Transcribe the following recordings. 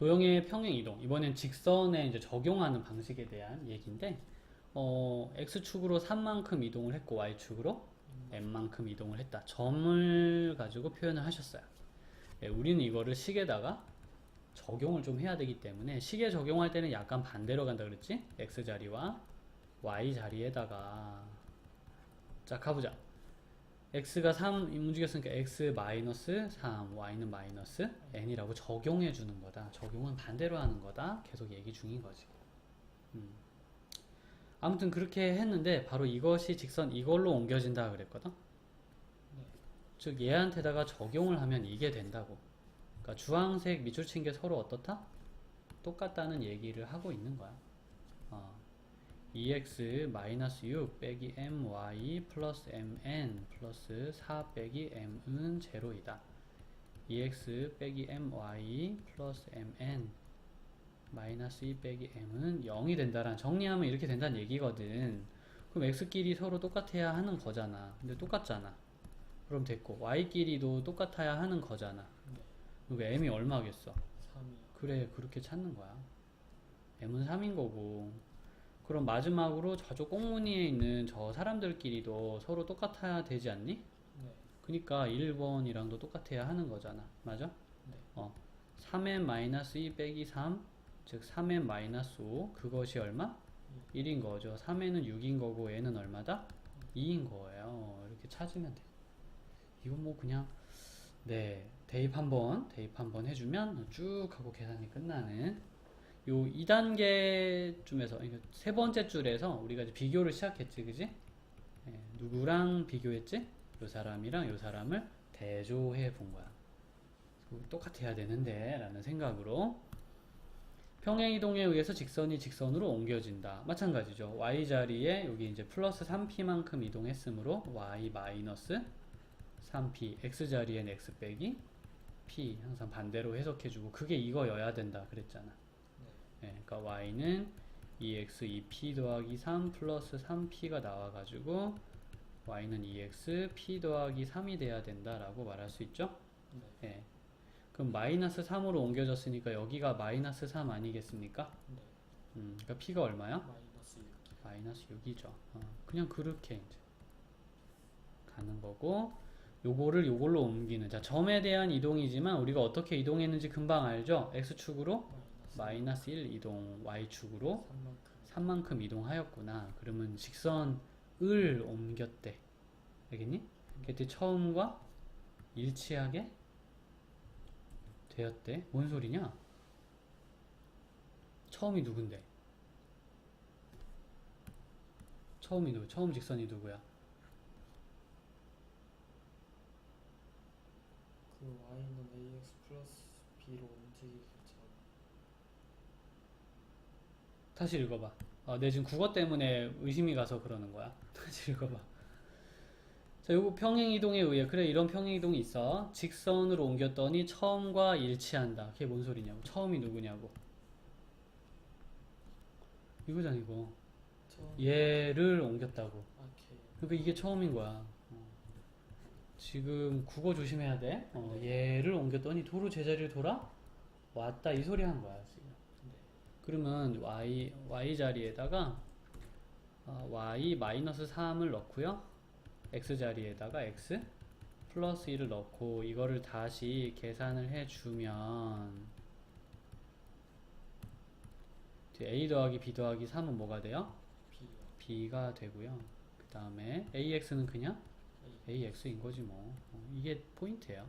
도형의 평행 이동. 이번엔 직선에 이제 적용하는 방식에 대한 얘기인데, 어, x축으로 3만큼 이동을 했고, y축으로 n만큼 이동을 했다. 점을 가지고 표현을 하셨어요. 예, 우리는 이거를 식에다가 적용을 좀 해야 되기 때문에 식에 적용할 때는 약간 반대로 간다 그랬지? x 자리와 y 자리에다가 자 가보자. X가 3 움직였으니까 x 마이너스 3, y는 마이너스 n이라고 적용해 주는 거다. 적용은 반대로 하는 거다. 계속 얘기 중인 거지. 음. 아무튼 그렇게 했는데 바로 이것이 직선 이걸로 옮겨진다 그랬거든. 네. 즉 얘한테다가 적용을 하면 이게 된다고. 그러니까 주황색 밑줄 친 게 서로 어떻다? 똑같다는 얘기를 하고 있는 거야. 어. 2x 마이너스 6 빼기 my 플러스 mn 플러스 4 빼기 m은 제로이다. 2x 빼기 my 플러스 mn 마이너스 2 빼기 m은 0이 된다란 정리하면 이렇게 된다는 얘기거든. 그럼 x끼리 서로 똑같아야 하는 거잖아. 근데 똑같잖아. 그럼 됐고 y끼리도 똑같아야 하는 거잖아. 네. 그리고 m이 얼마겠어? 3이 그래 그렇게 찾는 거야 m은 3인 거고 그럼 마지막으로 저쪽 꽁무니에 있는 저 사람들끼리도 서로 똑같아야 되지 않니? 네. 그니까 1번이랑도 똑같아야 하는 거잖아 맞아? 네. 어 3n 마이너스 2 빼기 3 즉 3n 마이너스 5 그것이 얼마? 1인 거죠 3n은 6인 거고 n은 얼마다? 2인 거예요 이렇게 찾으면 돼 이건 뭐 그냥 네 대입 한번 대입 한번 해주면 쭉 하고 계산이 끝나는 요 2단계쯤에서 그러니까 세 번째 줄에서 우리가 이제 비교를 시작했지 그지? 예, 누구랑 비교했지? 요 사람이랑 요 사람을 대조해 본 거야 똑같아야 되는데 라는 생각으로 평행이동에 의해서 직선이 직선으로 옮겨진다 마찬가지죠 y 자리에 여기 이제 플러스 3p만큼 이동했으므로 y 마이너스 3p x 자리엔 x 빼기 p 항상 반대로 해석해주고 그게 이거여야 된다 그랬잖아 네. 예, 그러니까 y는 2x 2p 더하기 3 플러스 3p가 나와가지고 y는 2x p 더하기 3이 돼야 된다라고 말할 수 있죠 네. 예. 그럼 마이너스 3으로 옮겨졌으니까 여기가 마이너스 3 아니겠습니까? 네. 음, 그러니까 p가 얼마야? 마이너스 6. 마이너스 6이죠. 어, 그냥 그렇게 이제 가는 거고 요거를 요걸로 옮기는 자 점에 대한 이동이지만 우리가 어떻게 이동했는지 금방 알죠? x축으로 마이너스 마이너스 1 이동 y축으로 3만큼. 3만큼 이동하였구나. 그러면 직선을 옮겼대. 알겠니? 그때 처음과 일치하게 되었대. 뭔 소리냐? 처음이 누군데? 처음이 누구? 처음 직선이 누구야? 그 y는 ax 플러스 b로 움직이겠죠. 다시 읽어봐. 어, 내 지금 국어 때문에 의심이 가서 그러는 거야. 다시 읽어봐. 자, 요거 평행이동에 의해, 그래, 이런 평행이동이 있어. 직선으로 옮겼더니 처음과 일치한다. 그게 뭔 소리냐고. 처음이 누구냐고. 이거잖아, 이거. 얘를 옮겼다고. 아. 그러니까 이게 처음인 거야. 어. 지금 국어 조심해야 돼. 어, 얘를 옮겼더니 도로 제자리를 돌아 왔다. 이 소리 한 거야. 그러면 y, y 자리에다가 어, y 마이너스 3을 넣고요. x 자리에다가 x 플러스 1을 넣고 이거를 다시 계산을 해주면 a 더하기 b 더하기 3은 뭐가 돼요? b요. b가 되고요. 그 다음에 ax는 그냥. AX인 거지 뭐. 어, 이게 포인트예요.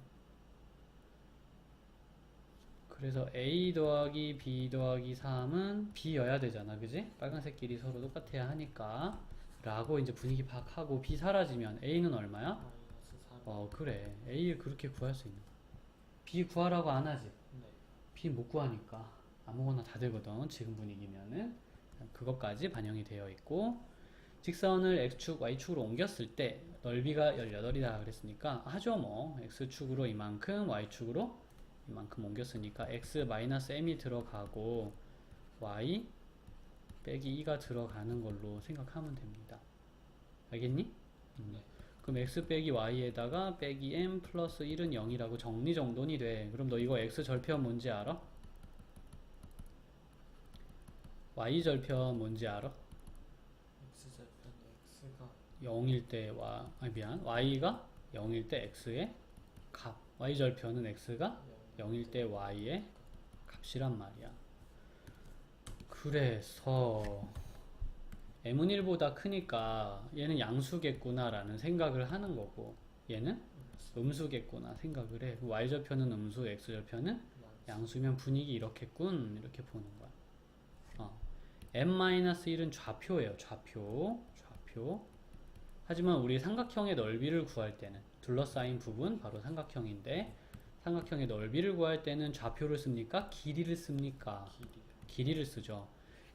그래서 A 더하기 B 더하기 3은 B여야 되잖아. 그지? 빨간색끼리 서로 똑같아야 하니까. 라고 이제 분위기 파악하고 B 사라지면 A는 얼마야? 3. 어, 그래. A를 그렇게 구할 수 있는 거야. B 구하라고 안 하지? 네. B 못 구하니까. 아무거나 다 되거든. 지금 분위기면은. 그것까지 반영이 되어 있고. 직선을 x축, y축으로 옮겼을 때 넓이가 18이다 그랬으니까 하죠 뭐 x축으로 이만큼 y축으로 이 만큼 옮겼으니까 x-m이 들어가고 y 빼기 2가 들어가는 걸로 생각하면 됩니다 알겠니? 음. 네. 그럼 x 빼기 y에다가 빼기 m 플러스 1은 0이라고 정리정돈이 돼 그럼 너 이거 x 절편 뭔지 알아? y절편 뭔지 알아? x절편 x가 0일 때 y, 아니 미안 y가 0일 때 x의 값 y절편은 x가 0 일 때 y의 값이란 말이야 그래서 m은 1보다 크니까 얘는 양수겠구나 라는 생각을 하는 거고 얘는 음수겠구나 생각을 해 y절편은 음수 x절편은 양수면 분위기 이렇겠군 이렇게 보는 거야. 어. n-1은 좌표예요. 좌표. 좌표. 하지만 우리 삼각형의 넓이를 구할 때는 둘러싸인 부분 바로 삼각형인데 삼각형의 넓이를 구할 때는 좌표를 씁니까? 길이를 씁니까? 길이 길이 를 쓰죠.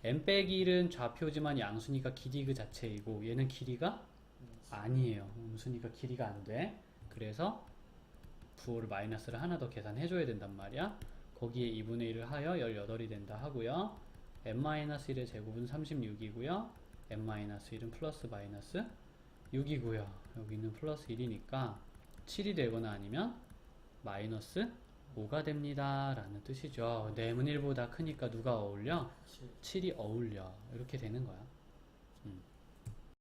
n 빼기 1은 좌표지만 양수니까 길이 그 자체이고 얘는 길이가 아니에요. 음수니까 길이가 안 돼. 그래서 부호를 마이너스를 하나 더 계산해 줘야 된단 말이야. 거기에 2분의 1을 하여 18이 된다 하고요. n-1의 제곱은 36이고요. n-1은 플러스 마이너스 6이고요. 여기는 플러스 1이니까 7이 되거나 아니면 마이너스 5가 됩니다. 라는 뜻이죠. 네문 1보다 크니까 누가 어울려? 7 7이 어울려. 이렇게 되는 거야.